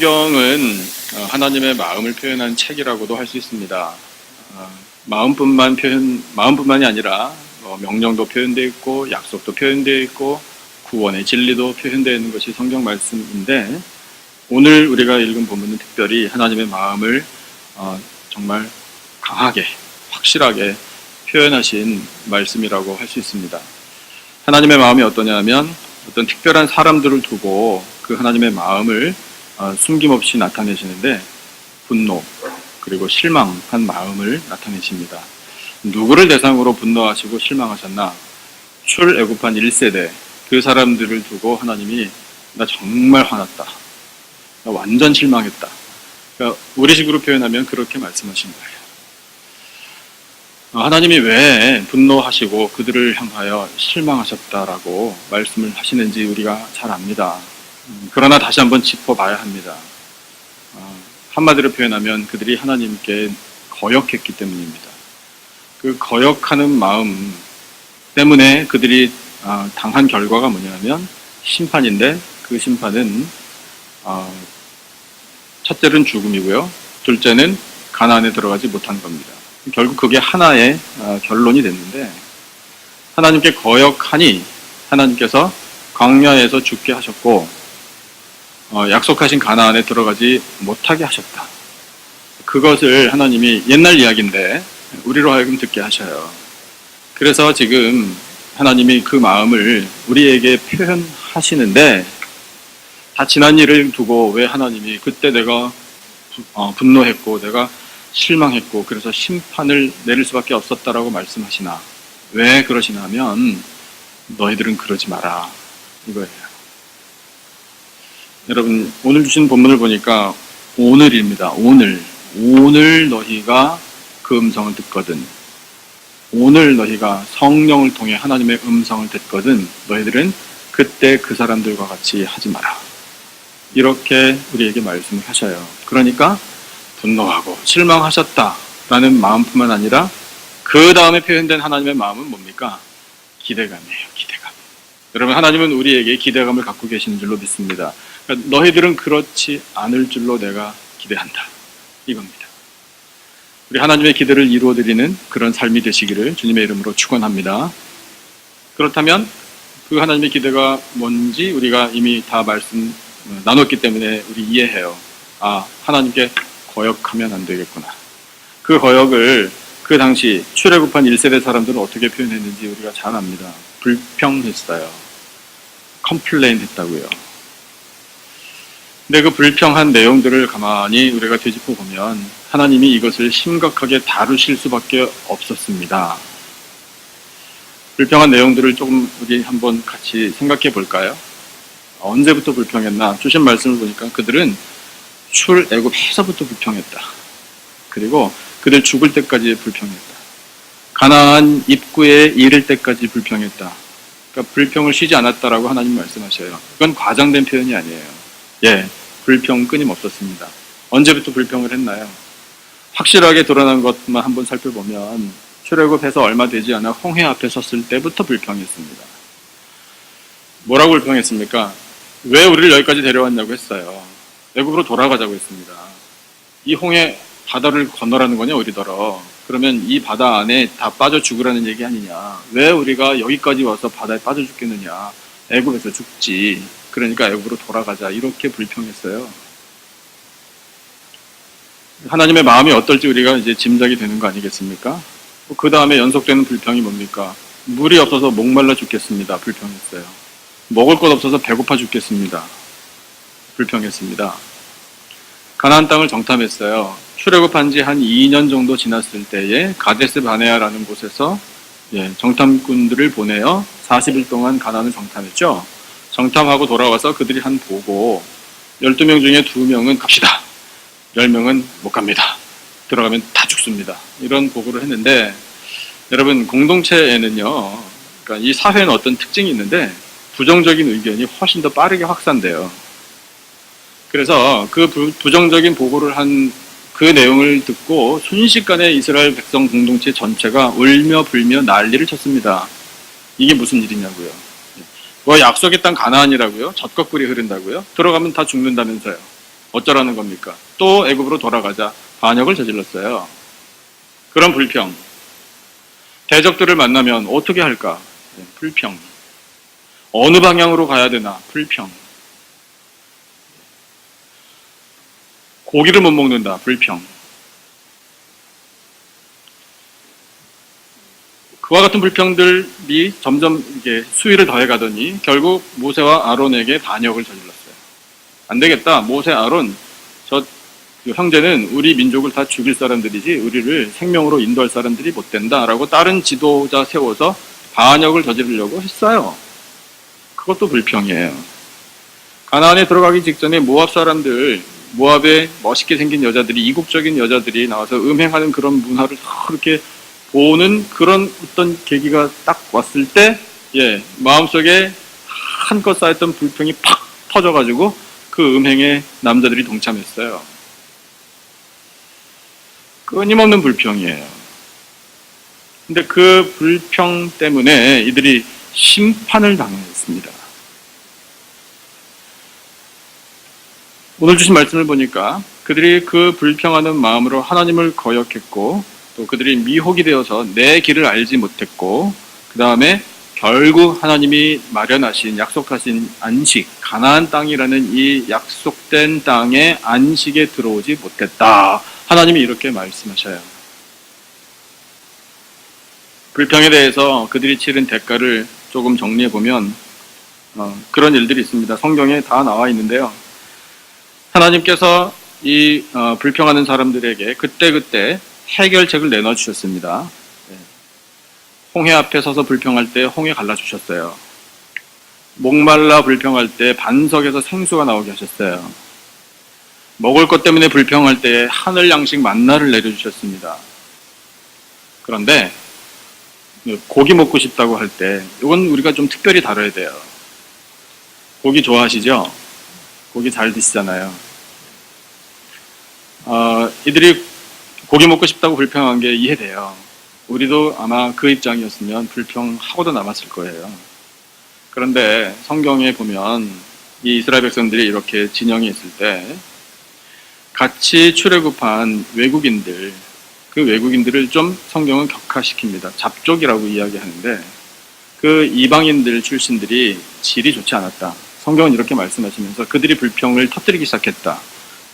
성경은 어, 하나님의 마음을 표현한 책이라고도 할 수 있습니다. 어, 마음뿐만 표현, 마음뿐만이 아니라 어, 명령도 표현되어 있고 약속도 표현되어 있고 구원의 진리도 표현되어 있는 것이 성경 말씀인데 오늘 우리가 읽은 본문은 특별히 하나님의 마음을 어, 정말 강하게 확실하게 표현하신 말씀이라고 할 수 있습니다. 하나님의 마음이 어떠냐면 어떤 특별한 사람들을 두고 그 하나님의 마음을 어, 숨김없이 나타내시는데 분노 그리고 실망한 마음을 나타내십니다. 누구를 대상으로 분노하시고 실망하셨나? 출애굽한 1세대 그 사람들을 두고 하나님이 나 정말 화났다. 나 완전 실망했다. 그러니까 우리식으로 표현하면 그렇게 말씀하신 거예요. 어, 하나님이 왜 분노하시고 그들을 향하여 실망하셨다라고 말씀을 하시는지 우리가 잘 압니다. 음, 그러나 다시 한번 짚어봐야 합니다. 어, 한마디로 표현하면 그들이 하나님께 거역했기 때문입니다. 그 거역하는 마음 때문에 그들이 어, 당한 결과가 뭐냐면 심판인데 그 심판은 어, 첫째는 죽음이고요. 둘째는 가나안에 들어가지 못한 겁니다. 결국 그게 하나의 어, 결론이 됐는데 하나님께 거역하니 하나님께서 광야에서 죽게 하셨고 어, 약속하신 가나안에 들어가지 못하게 하셨다. 그것을 하나님이 옛날 이야기인데 우리로 하여금 듣게 하셔요. 그래서 지금 하나님이 그 마음을 우리에게 표현하시는데 다 지난 일을 두고 왜 하나님이 그때 내가 부- 어, 분노했고 내가 실망했고 그래서 심판을 내릴 수밖에 없었다라고 말씀하시나 왜 그러시나 하면 너희들은 그러지 마라 이거예요. 여러분 오늘 주신 본문을 보니까 오늘입니다. 오늘 오늘 너희가 그 음성을 듣거든 오늘 너희가 성령을 통해 하나님의 음성을 듣거든 너희들은 그때 그 사람들과 같이 하지 마라. 이렇게 우리에게 말씀을 하셔요. 그러니까 분노하고 실망하셨다라는 마음뿐만 아니라 그 다음에 표현된 하나님의 마음은 뭡니까? 기대감이에요. 기대감. 여러분 하나님은 우리에게 기대감을 갖고 계시는 줄로 믿습니다. 그러니까 너희들은 그렇지 않을 줄로 내가 기대한다. 이겁니다. 우리 하나님의 기대를 이루어 드리는 그런 삶이 되시기를 주님의 이름으로 축원합니다. 그렇다면 그 하나님의 기대가 뭔지 우리가 이미 다 말씀 어, 나눴기 때문에 우리 이해해요. 아 하나님께 거역하면 안 되겠구나. 그 거역을 그 당시 출애굽한 1세대 사람들은 어떻게 표현했는지 우리가 잘 압니다. 불평했어요. 컴플레인 했다고요. 근데 그 불평한 내용들을 가만히 우리가 되짚어 보면 하나님이 이것을 심각하게 다루실 수밖에 없었습니다. 불평한 내용들을 조금 우리 한번 같이 생각해 볼까요? 언제부터 불평했나? 주신 말씀을 보니까 그들은 출애굽해서부터 불평했다. 그리고 그들 죽을 때까지 불평했다. 가나안 입구에 이를 때까지 불평했다. 그러니까 불평을 쉬지 않았다라고 하나님 말씀하셔요. 그건 과장된 표현이 아니에요. 예, 불평 끊임없었습니다. 언제부터 불평을 했나요? 확실하게 드러난 것만 한번 살펴보면 출애굽해서 얼마 되지 않아 홍해 앞에 섰을 때부터 불평했습니다. 뭐라고 불평했습니까? 왜 우리를 여기까지 데려왔냐고 했어요. 외국으로 돌아가자고 했습니다. 이 홍해 바다를 건너라는 거냐 우리더러. 그러면 이 바다 안에 다 빠져 죽으라는 얘기 아니냐. 왜 우리가 여기까지 와서 바다에 빠져 죽겠느냐. 애굽에서 죽지. 그러니까 애굽으로 돌아가자. 이렇게 불평했어요. 하나님의 마음이 어떨지 우리가 이제 짐작이 되는 거 아니겠습니까? 그 다음에 연속되는 불평이 뭡니까? 물이 없어서 목말라 죽겠습니다. 불평했어요. 먹을 것 없어서 배고파 죽겠습니다. 불평했습니다. 가나안 땅을 정탐했어요. 출애굽한 지 한 2년 정도 지났을 때에 가데스 바네아라는 곳에서 예, 정탐꾼들을 보내어 40일 동안 가나안을 정탐했죠. 정탐하고 돌아와서 그들이 한 보고 12명 중에 2명은 갑시다. 10명은 못 갑니다. 들어가면 다 죽습니다. 이런 보고를 했는데 여러분 공동체에는요. 그러니까 이 사회는 어떤 특징이 있는데 부정적인 의견이 훨씬 더 빠르게 확산돼요. 그래서 그 부, 부정적인 보고를 한 그 내용을 듣고 순식간에 이스라엘 백성 공동체 전체가 울며 불며 난리를 쳤습니다. 이게 무슨 일이냐고요. 뭐 약속의 땅 가나안이라고요? 젖거꿀이 흐른다고요? 들어가면 다 죽는다면서요. 어쩌라는 겁니까? 또 애굽으로 돌아가자 반역을 저질렀어요. 그런 불평. 대적들을 만나면 어떻게 할까? 네, 불평. 어느 방향으로 가야 되나? 불평. 고기를 못 먹는다. 불평. 그와 같은 불평들이 점점 이게 수위를 더해가더니 결국 모세와 아론에게 반역을 저질렀어요. 안 되겠다. 모세, 아론, 저그 형제는 우리 민족을 다 죽일 사람들이지 우리를 생명으로 인도할 사람들이 못 된다라고 다른 지도자 세워서 반역을 저지르려고 했어요. 그것도 불평이에요. 가나안에 들어가기 직전에 모압 사람들, 모압에 멋있게 생긴 여자들이 이국적인 여자들이 나와서 음행하는 그런 문화를 그렇게 보는 그런 어떤 계기가 딱 왔을 때, 예, 마음속에 한껏 쌓였던 불평이 팍 터져가지고 그 음행에 남자들이 동참했어요. 끊임없는 불평이에요. 근데 그 불평 때문에 이들이 심판을 당했습니다. 오늘 주신 말씀을 보니까 그들이 그 불평하는 마음으로 하나님을 거역했고 또 그들이 미혹이 되어서 내 길을 알지 못했고 그 다음에 결국 하나님이 마련하신 약속하신 안식 가나안 땅이라는 이 약속된 땅의 안식에 들어오지 못했다. 하나님이 이렇게 말씀하셔요. 불평에 대해서 그들이 치른 대가를 조금 정리해 보면 어, 그런 일들이 있습니다. 성경에 다 나와 있는데요. 하나님께서 이 어, 불평하는 사람들에게 그때 그때 해결책을 내놔 주셨습니다. 네. 홍해 앞에 서서 불평할 때 홍해 갈라 주셨어요. 목말라 불평할 때 반석에서 생수가 나오게 하셨어요. 먹을 것 때문에 불평할 때 하늘 양식 만나를 내려주셨습니다. 그런데 고기 먹고 싶다고 할 때 이건 우리가 좀 특별히 다뤄야 돼요. 고기 좋아하시죠? 고기 잘 드시잖아요. 어, 이들이 고기 먹고 싶다고 불평한 게 이해돼요. 우리도 아마 그 입장이었으면 불평하고도 남았을 거예요. 그런데 성경에 보면 이 이스라엘 백성들이 이렇게 진영이 있을 때 같이 출애굽한 외국인들 그 외국인들을 좀 성경은 격화시킵니다. 잡족이라고 이야기하는데 그 이방인들 출신들이 질이 좋지 않았다. 성경은 이렇게 말씀하시면서 그들이 불평을 터뜨리기 시작했다.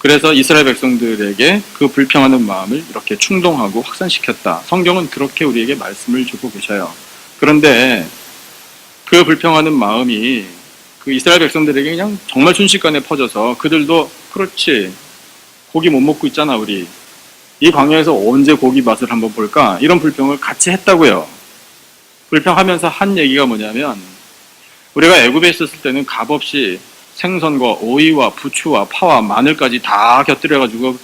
그래서 이스라엘 백성들에게 그 불평하는 마음을 이렇게 충동하고 확산시켰다. 성경은 그렇게 우리에게 말씀을 주고 계셔요. 그런데 그 불평하는 마음이 그 이스라엘 백성들에게 그냥 정말 순식간에 퍼져서 그들도 그렇지 고기 못 먹고 있잖아 우리 이 광야에서 언제 고기 맛을 한번 볼까 이런 불평을 같이 했다고요. 불평하면서 한 얘기가 뭐냐면 우리가 애굽에 있었을 때는 값없이 생선과 오이와 부추와 파와 마늘까지 다 곁들여 가지고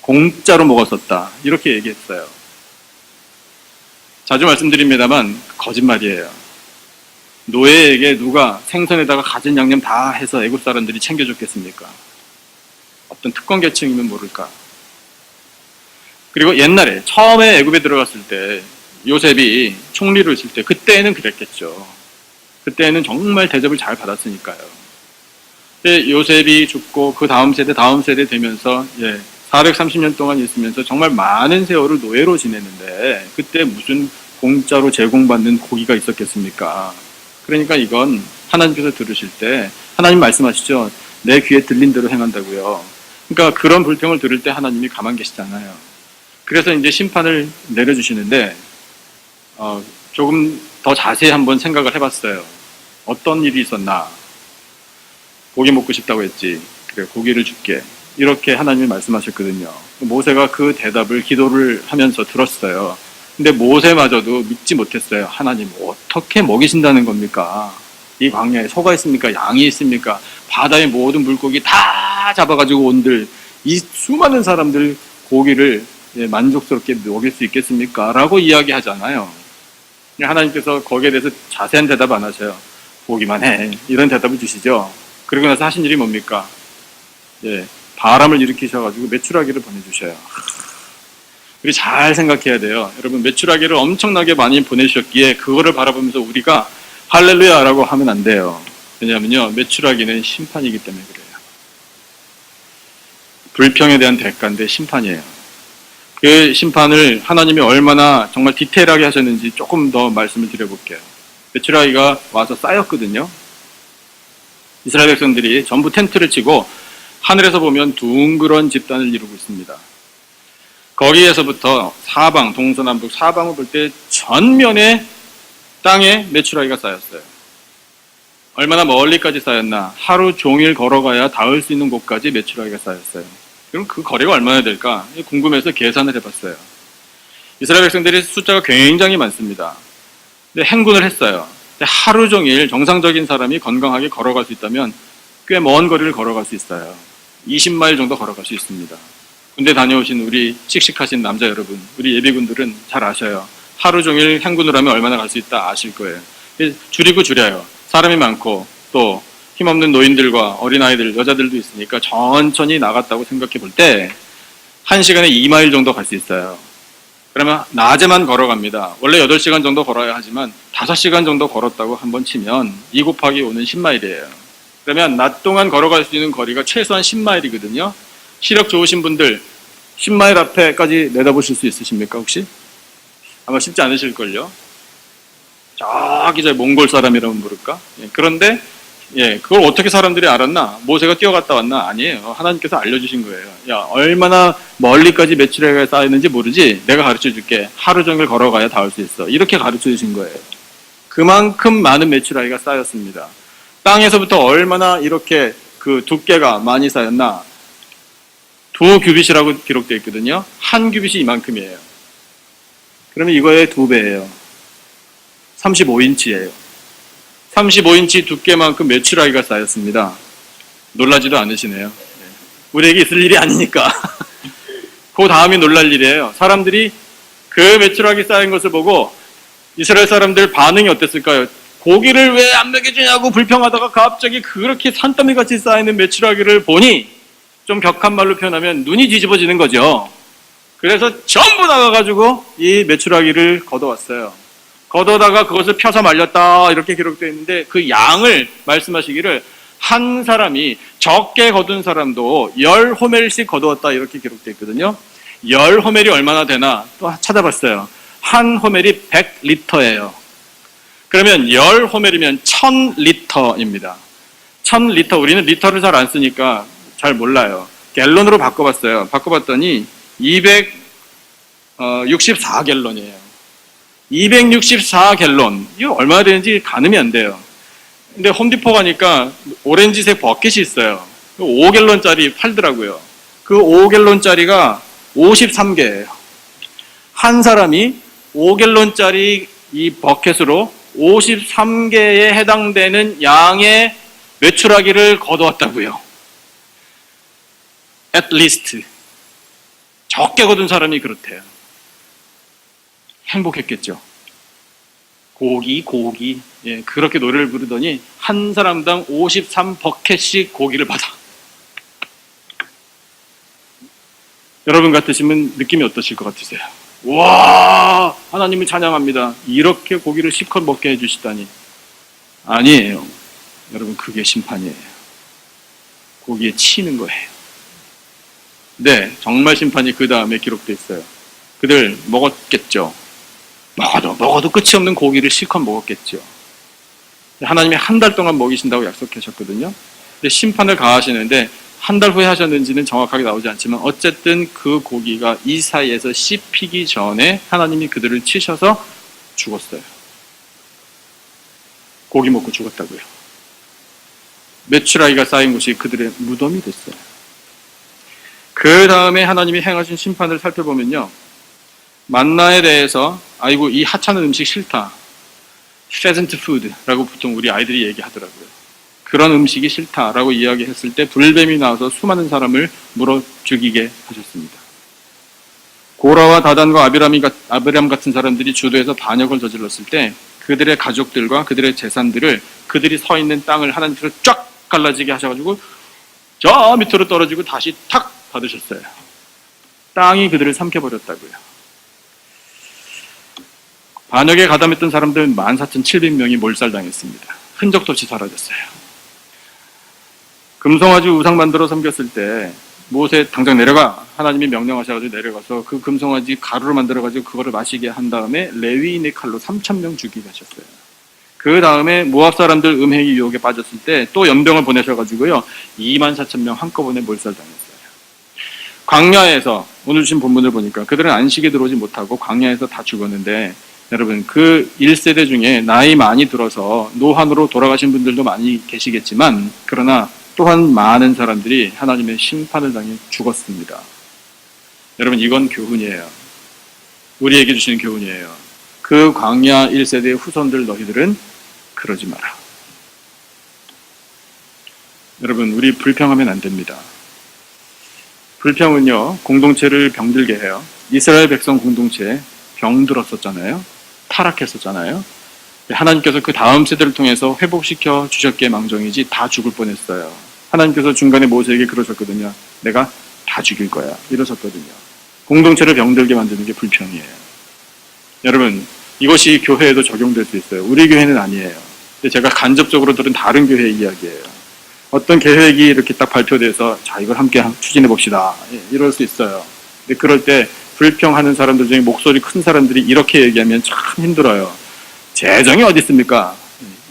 공짜로 먹었었다 이렇게 얘기했어요. 자주 말씀드립니다만 거짓말이에요. 노예에게 누가 생선에다가 가진 양념 다 해서 애굽 사람들이 챙겨줬겠습니까? 어떤 특권 계층이면 모를까. 그리고 옛날에 처음에 애굽에 들어갔을 때 요셉이 총리로 있을 때 그때는 그랬겠죠. 그때는 정말 대접을 잘 받았으니까요. 요셉이 죽고 그 다음 세대 다음 세대 되면서 예, 430년 동안 있으면서 정말 많은 세월을 노예로 지냈는데 그때 무슨 공짜로 제공받는 고기가 있었겠습니까? 그러니까 이건 하나님께서 들으실 때 하나님 말씀하시죠. 내 귀에 들린 대로 행한다고요. 그러니까 그런 불평을 들을 때 하나님이 가만 계시잖아요. 그래서 이제 심판을 내려주시는데 어, 조금 더 자세히 한번 생각을 해봤어요. 어떤 일이 있었나? 고기 먹고 싶다고 했지. 그래 고기를 줄게. 이렇게 하나님이 말씀하셨거든요. 모세가 그 대답을 기도를 하면서 들었어요. 근데 모세마저도 믿지 못했어요. 하나님 어떻게 먹이신다는 겁니까? 이 광야에 소가 있습니까? 양이 있습니까? 바다의 모든 물고기 다 잡아가지고 온들 이 수많은 사람들 고기를 예, 만족스럽게 먹일 수 있겠습니까? 라고 이야기하잖아요. 하나님께서 거기에 대해서 자세한 대답 안 하셔요. 보기만 해. 이런 대답을 주시죠. 그리고 나서 하신 일이 뭡니까? 예, 바람을 일으키셔가지고 메추라기를 보내주셔요. 우리 잘 생각해야 돼요. 여러분, 메추라기를 엄청나게 많이 보내주셨기에 그거를 바라보면서 우리가 할렐루야라고 하면 안 돼요. 왜냐하면요, 메추라기는 심판이기 때문에 그래요. 불평에 대한 대가인데 심판이에요. 그 심판을 하나님이 얼마나 정말 디테일하게 하셨는지 조금 더 말씀을 드려볼게요. 메추라기가 와서 쌓였거든요. 이스라엘 백성들이 전부 텐트를 치고 하늘에서 보면 둥그런 집단을 이루고 있습니다. 거기에서부터 사방, 동서남북 사방을 볼 때 전면에 땅에 메추라기가 쌓였어요. 얼마나 멀리까지 쌓였나? 하루 종일 걸어가야 닿을 수 있는 곳까지 메추라기가 쌓였어요. 그럼 그 거리가 얼마나 될까? 궁금해서 계산을 해봤어요. 이스라엘 백성들이 숫자가 굉장히 많습니다. 근데 행군을 했어요. 근데 하루 종일 정상적인 사람이 건강하게 걸어갈 수 있다면 꽤 먼 거리를 걸어갈 수 있어요. 20마일 정도 걸어갈 수 있습니다. 군대 다녀오신 우리 씩씩하신 남자 여러분, 우리 예비군들은 잘 아셔요. 하루 종일 행군을 하면 얼마나 갈 수 있다 아실 거예요. 줄이고 줄여요. 사람이 많고 또 힘없는 노인들과 어린아이들, 여자들도 있으니까 천천히 나갔다고 생각해 볼 때, 한 시간에 2마일 정도 갈 수 있어요. 그러면 낮에만 걸어갑니다. 원래 8시간 정도 걸어야 하지만 5시간 정도 걸었다고 한번 치면 2 곱하기 5는 10마일이에요. 그러면 낮 동안 걸어갈 수 있는 거리가 최소한 10마일이거든요. 시력 좋으신 분들 10마일 앞에까지 내다보실 수 있으십니까 혹시? 아마 쉽지 않으실걸요. 저기 저 몽골 사람이라면 모를까? 예, 그런데 예, 그걸 어떻게 사람들이 알았나? 모세가 뛰어갔다 왔나? 아니에요. 하나님께서 알려주신 거예요. 야, 얼마나 멀리까지 며칠에 쌓였는지 모르지? 내가 가르쳐 줄게. 하루 종일 걸어가야 닿을 수 있어. 이렇게 가르쳐 주신 거예요. 그만큼 많은 메추라기가 쌓였습니다. 땅에서부터 얼마나 이렇게 그 두께가 많이 쌓였나? 두 규빗이라고 기록되어 있거든요. 한 규빗이 이만큼이에요. 그러면 이거의 두 배예요. 35인치예요. 35인치 두께만큼 메추라기가 쌓였습니다. 놀라지도 않으시네요. 우리에게 있을 일이 아니니까. 그 다음이 놀랄 일이에요. 사람들이 그 메추라기 쌓인 것을 보고 이스라엘 사람들 반응이 어땠을까요? 고기를 왜 안 먹여주냐고 불평하다가 갑자기 그렇게 산더미 같이 쌓이는 메추라기를 보니 좀 격한 말로 표현하면 눈이 뒤집어지는 거죠. 그래서 전부 나가가지고 이 메추라기를 걷어왔어요. 걷어다가 그것을 펴서 말렸다 이렇게 기록되어 있는데 그 양을 말씀하시기를 한 사람이 적게 거둔 사람도 열 호멜씩 거두었다 이렇게 기록되어 있거든요. 열 호멜이 얼마나 되나 또 찾아봤어요. 한 호멜이 100리터예요. 그러면 열 호멜이면 1000리터입니다. 1000리터 우리는 리터를 잘 안 쓰니까 잘 몰라요. 갤론으로 바꿔봤어요. 바꿔봤더니 264갤론이에요. 264갤론. 이거 얼마나 되는지 가늠이 안 돼요. 근데 홈디포 가니까 오렌지색 버킷이 있어요. 5갤론짜리 팔더라고요. 그 5갤론짜리가 53개예요. 한 사람이 5갤론짜리 이 버켓으로 53개에 해당되는 양의 메추라기를 거두었다고요. at least. 적게 거둔 사람이 그렇대요. 행복했겠죠. 고기, 고기. 예, 그렇게 노래를 부르더니 한 사람당 53버켓씩 고기를 받아. 여러분 같으시면 느낌이 어떠실 것 같으세요? 와, 하나님을 찬양합니다. 이렇게 고기를 실컷 먹게 해주시다니. 아니에요. 여러분, 그게 심판이에요. 고기에 치는 거예요. 네, 정말 심판이 그 다음에 기록돼 있어요. 그들 먹었겠죠. 먹어도 먹어도 끝이 없는 고기를 실컷 먹었겠죠. 하나님이 한 달 동안 먹이신다고 약속하셨거든요. 근데 심판을 가하시는데 한 달 후에 하셨는지는 정확하게 나오지 않지만 어쨌든 그 고기가 이 사이에서 씹히기 전에 하나님이 그들을 치셔서 죽었어요. 고기 먹고 죽었다고요. 메추라기가 쌓인 곳이 그들의 무덤이 됐어요. 그 다음에 하나님이 행하신 심판을 살펴보면요. 만나에 대해서 아이고 이 하찮은 음식 싫다. pheasant food라고 보통 우리 아이들이 얘기하더라고요. 그런 음식이 싫다라고 이야기했을 때 불뱀이 나와서 수많은 사람을 물어 죽이게 하셨습니다. 고라와 다단과 아비람이, 아비람 같은 사람들이 주도해서 반역을 저질렀을 때 그들의 가족들과 그들의 재산들을 그들이 서 있는 땅을 하나님께서 쫙 갈라지게 하셔가지고 저 밑으로 떨어지고 다시 탁 받으셨어요. 땅이 그들을 삼켜버렸다고요. 반역에 가담했던 사람들 14,700명이 몰살당했습니다. 흔적도 없이 사라졌어요. 금송아지 우상 만들어 섬겼을 때 모세 당장 내려가 하나님이 명령하셔가지고 내려가서 그 금송아지 가루로 만들어가지고 그거를 마시게 한 다음에 레위인의 칼로 3천 명 죽이게 하셨어요. 그 다음에 모압 사람들 음행이 유혹에 빠졌을 때 또 연병을 보내셔가지고요 2만 4천 명 한꺼번에 몰살당했어요. 광야에서 오늘 주신 본문을 보니까 그들은 안식에 들어오지 못하고 광야에서 다 죽었는데 여러분 그 1세대 중에 나이 많이 들어서 노환으로 돌아가신 분들도 많이 계시겠지만 그러나 또한 많은 사람들이 하나님의 심판을 당해 죽었습니다. 여러분 이건 교훈이에요. 우리에게 주시는 교훈이에요. 그 광야 1세대의 후손들 너희들은 그러지 마라. 여러분 우리 불평하면 안 됩니다. 불평은요 공동체를 병들게 해요. 이스라엘 백성 공동체 병들었었잖아요. 타락했었잖아요. 하나님께서 그 다음 세대를 통해서 회복시켜 주셨기에 망정이지 다 죽을 뻔했어요. 하나님께서 중간에 모세에게 그러셨거든요. 내가 다 죽일 거야. 이러셨거든요. 공동체를 병들게 만드는 게 불평이에요. 여러분, 이것이 교회에도 적용될 수 있어요. 우리 교회는 아니에요. 제가 간접적으로 들은 다른 교회 이야기예요. 어떤 계획이 이렇게 딱 발표돼서 자, 이걸 함께 추진해 봅시다. 예, 이럴 수 있어요. 근데 그럴 때 불평하는 사람들 중에 목소리 큰 사람들이 이렇게 얘기하면 참 힘들어요. 재정이 어디 있습니까?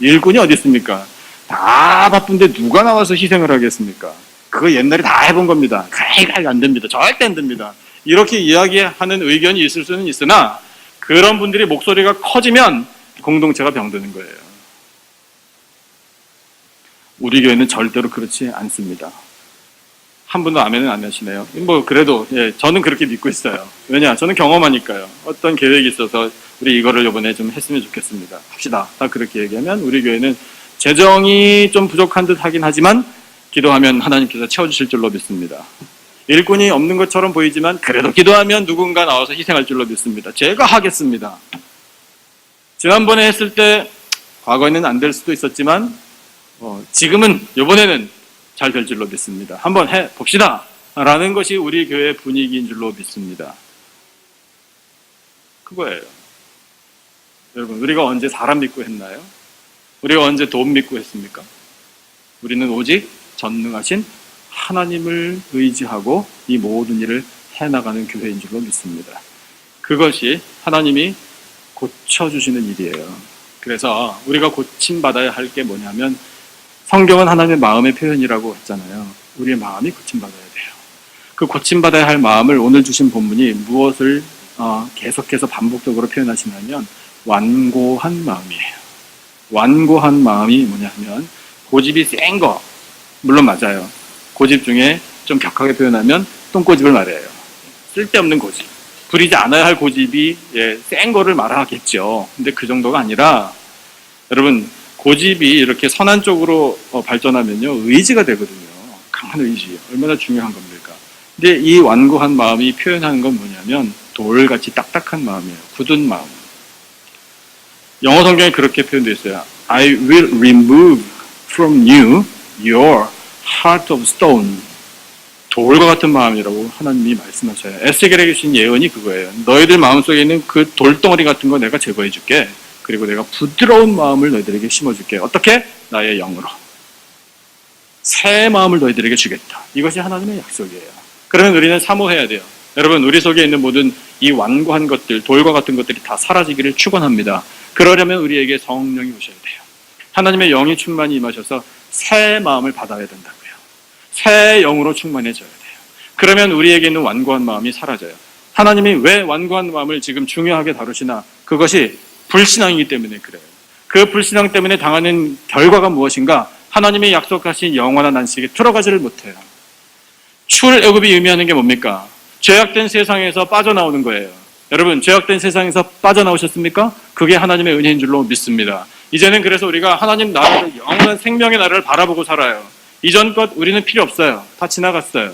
일꾼이 어디 있습니까? 다 바쁜데 누가 나와서 희생을 하겠습니까? 그거 옛날에 다 해본 겁니다. 그래, 안 됩니다. 절대 안 됩니다. 이렇게 이야기하는 의견이 있을 수는 있으나 그런 분들이 목소리가 커지면 공동체가 병드는 거예요. 우리 교회는 절대로 그렇지 않습니다. 한 분도 아멘은 안 하시네요. 뭐 그래도 예, 저는 그렇게 믿고 있어요. 왜냐, 저는 경험하니까요. 어떤 계획이 있어서 우리 이거를 이번에 좀 했으면 좋겠습니다. 합시다. 다 그렇게 얘기하면 우리 교회는 재정이 좀 부족한 듯 하긴 하지만 기도하면 하나님께서 채워주실 줄로 믿습니다. 일꾼이 없는 것처럼 보이지만 그래도 기도하면 누군가 나와서 희생할 줄로 믿습니다. 제가 하겠습니다. 지난번에 했을 때 과거에는 안 될 수도 있었지만 어, 지금은 이번에는 잘 될 줄로 믿습니다. 한번 해 봅시다. 라는 것이 우리 교회 분위기인 줄로 믿습니다. 그거예요. 여러분, 우리가 언제 사람 믿고 했나요? 우리가 언제 돈 믿고 했습니까? 우리는 오직 전능하신 하나님을 의지하고 이 모든 일을 해나가는 교회인 줄로 믿습니다. 그것이 하나님이 고쳐주시는 일이에요. 그래서 우리가 고침받아야 할 게 뭐냐면 성경은 하나님의 마음의 표현이라고 했잖아요. 우리의 마음이 고침받아야 돼요. 그 고침받아야 할 마음을 오늘 주신 본문이 무엇을 어, 계속해서 반복적으로 표현하시냐면 완고한 마음이에요. 완고한 마음이 뭐냐면 고집이 센 거, 물론 맞아요. 고집 중에 좀 격하게 표현하면 똥고집을 말해요. 쓸데없는 고집. 부리지 않아야 할 고집이 예, 센 거를 말하겠죠. 근데 그 정도가 아니라 여러분 고집이 이렇게 선한 쪽으로 어, 발전하면요 의지가 되거든요. 강한 의지 얼마나 중요한 겁니까? 근데 이 완고한 마음이 표현하는 건 뭐냐면 돌같이 딱딱한 마음이에요. 굳은 마음. 영어 성경에 그렇게 표현되어 있어요. I will remove from you your heart of stone. 돌과 같은 마음이라고 하나님이 말씀하셔요. 에스겔에게 주신 예언이 그거예요. 너희들 마음속에 있는 그 돌덩어리 같은 거 내가 제거해 줄게. 그리고 내가 부드러운 마음을 너희들에게 심어 줄게. 어떻게? 나의 영으로. 새 마음을 너희들에게 주겠다. 이것이 하나님의 약속이에요. 그러면 우리는 사모해야 돼요. 여러분, 우리 속에 있는 모든 이 완고한 것들, 돌과 같은 것들이 다 사라지기를 축원합니다. 그러려면 우리에게 성령이 오셔야 돼요. 하나님의 영이 충만히 임하셔서 새 마음을 받아야 된다고요. 새 영으로 충만해져야 돼요. 그러면 우리에게 있는 완고한 마음이 사라져요. 하나님이 왜 완고한 마음을 지금 중요하게 다루시나? 그것이 불신앙이기 때문에 그래요. 그 불신앙 때문에 당하는 결과가 무엇인가? 하나님의 약속하신 영원한 안식에 들어가지를 못해요. 출애굽이 의미하는 게 뭡니까? 죄악된 세상에서 빠져나오는 거예요. 여러분, 죄악된 세상에서 빠져나오셨습니까? 그게 하나님의 은혜인 줄로 믿습니다. 이제는 그래서 우리가 하나님 나라를 영원한 생명의 나라를 바라보고 살아요. 이전 것 우리는 필요 없어요. 다 지나갔어요.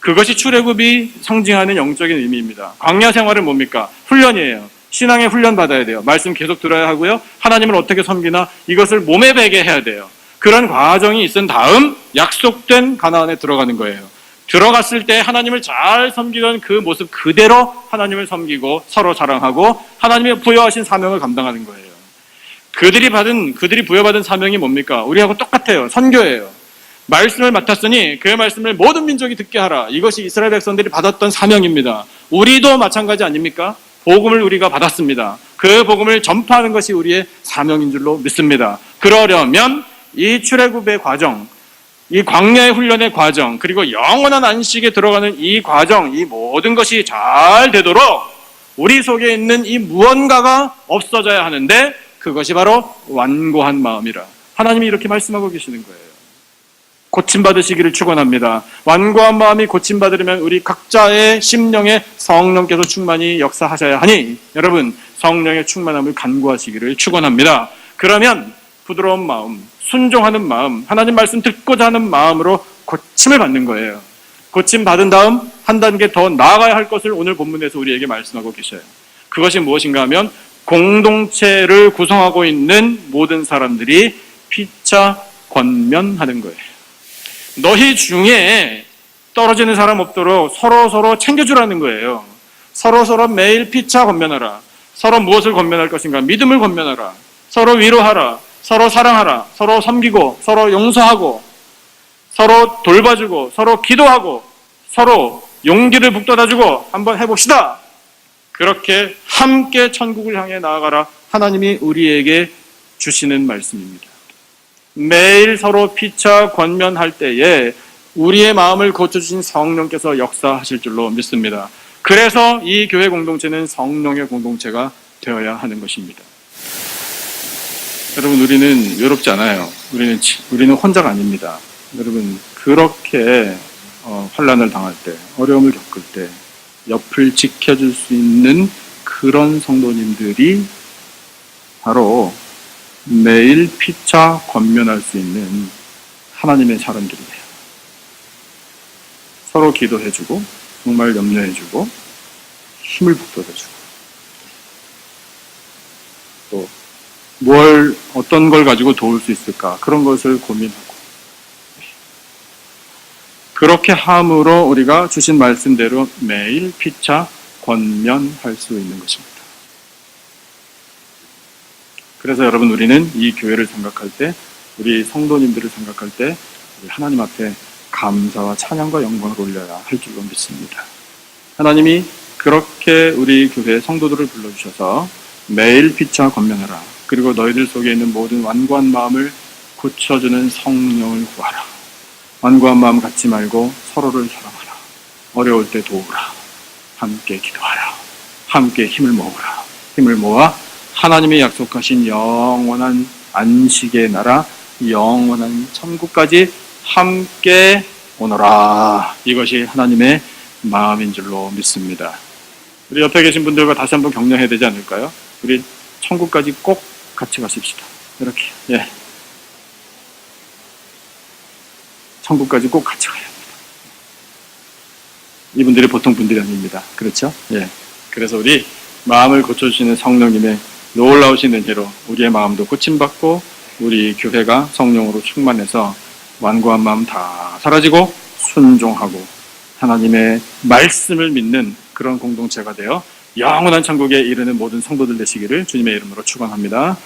그것이 출애굽이 상징하는 영적인 의미입니다. 광야 생활은 뭡니까? 훈련이에요. 신앙의 훈련 받아야 돼요. 말씀 계속 들어야 하고요. 하나님을 어떻게 섬기나 이것을 몸에 배게 해야 돼요. 그런 과정이 있은 다음 약속된 가나안에 들어가는 거예요. 들어갔을 때 하나님을 잘 섬기던 그 모습 그대로 하나님을 섬기고 서로 자랑하고 하나님의 부여하신 사명을 감당하는 거예요. 그들이 받은 그들이 부여받은 사명이 뭡니까? 우리하고 똑같아요. 선교예요. 말씀을 맡았으니 그 말씀을 모든 민족이 듣게 하라. 이것이 이스라엘 백성들이 받았던 사명입니다. 우리도 마찬가지 아닙니까? 복음을 우리가 받았습니다. 그 복음을 전파하는 것이 우리의 사명인 줄로 믿습니다. 그러려면 이 출애굽의 과정, 이 광야의 훈련의 과정, 그리고 영원한 안식에 들어가는 이 과정, 이 모든 것이 잘 되도록 우리 속에 있는 이 무언가가 없어져야 하는데 그것이 바로 완고한 마음이라. 하나님이 이렇게 말씀하고 계시는 거예요. 고침받으시기를 축원합니다. 완고한 마음이 고침받으려면 우리 각자의 심령에 성령께서 충만히 역사하셔야 하니 여러분 성령의 충만함을 간구하시기를 축원합니다. 그러면 부드러운 마음, 순종하는 마음, 하나님 말씀 듣고자 하는 마음으로 고침을 받는 거예요. 고침 받은 다음 한 단계 더 나아가야 할 것을 오늘 본문에서 우리에게 말씀하고 계셔요. 그것이 무엇인가 하면 공동체를 구성하고 있는 모든 사람들이 피차 권면하는 거예요. 너희 중에 떨어지는 사람 없도록 서로 서로 챙겨주라는 거예요. 서로 서로 매일 피차 권면하라. 서로 무엇을 권면할 것인가? 믿음을 권면하라. 서로 위로하라. 서로 사랑하라. 서로 섬기고, 서로 용서하고, 서로 돌봐주고, 서로 기도하고, 서로 용기를 북돋아주고 한번 해봅시다. 그렇게 함께 천국을 향해 나아가라. 하나님이 우리에게 주시는 말씀입니다. 매일 서로 피차 권면할 때에 우리의 마음을 고쳐주신 성령께서 역사하실 줄로 믿습니다. 그래서 이 교회 공동체는 성령의 공동체가 되어야 하는 것입니다. 여러분, 우리는 외롭지 않아요. 우리는, 지- 우리는 혼자가 아닙니다. 여러분, 그렇게 어, 환란을 당할 때, 어려움을 겪을 때, 옆을 지켜줄 수 있는 그런 성도님들이 바로 매일 피차 권면할 수 있는 하나님의 사람들이에요. 서로 기도해주고, 정말 염려해주고, 힘을 북돋아주고, 또, 뭘, 어떤 걸 가지고 도울 수 있을까, 그런 것을 고민하고, 그렇게 함으로 우리가 주신 말씀대로 매일 피차 권면할 수 있는 것입니다. 그래서 여러분 우리는 이 교회를 생각할 때 우리 성도님들을 생각할 때 우리 하나님 앞에 감사와 찬양과 영광을 올려야 할 줄로 믿습니다. 하나님이 그렇게 우리 교회 성도들을 불러주셔서 매일 피차 권면하라. 그리고 너희들 속에 있는 모든 완고한 마음을 고쳐주는 성령을 구하라. 완고한 마음 갖지 말고 서로를 사랑하라. 어려울 때 도우라. 함께 기도하라. 함께 힘을 모으라. 힘을 모아 하나님이 약속하신 영원한 안식의 나라, 영원한 천국까지 함께 오너라. 이것이 하나님의 마음인 줄로 믿습니다. 우리 옆에 계신 분들과 다시 한번 격려해야 되지 않을까요? 우리 천국까지 꼭 같이 가십시다. 이렇게. 예. 천국까지 꼭 같이 가야 합니다. 이분들이 보통 분들이 아닙니다. 그렇죠? 예. 그래서 우리 마음을 고쳐주시는 성령님의 놀라우신 은혜로 우리의 마음도 고침받고 우리 교회가 성령으로 충만해서 완고한 마음 다 사라지고 순종하고 하나님의 말씀을 믿는 그런 공동체가 되어 영원한 천국에 이르는 모든 성도들 되시기를 주님의 이름으로 축원합니다.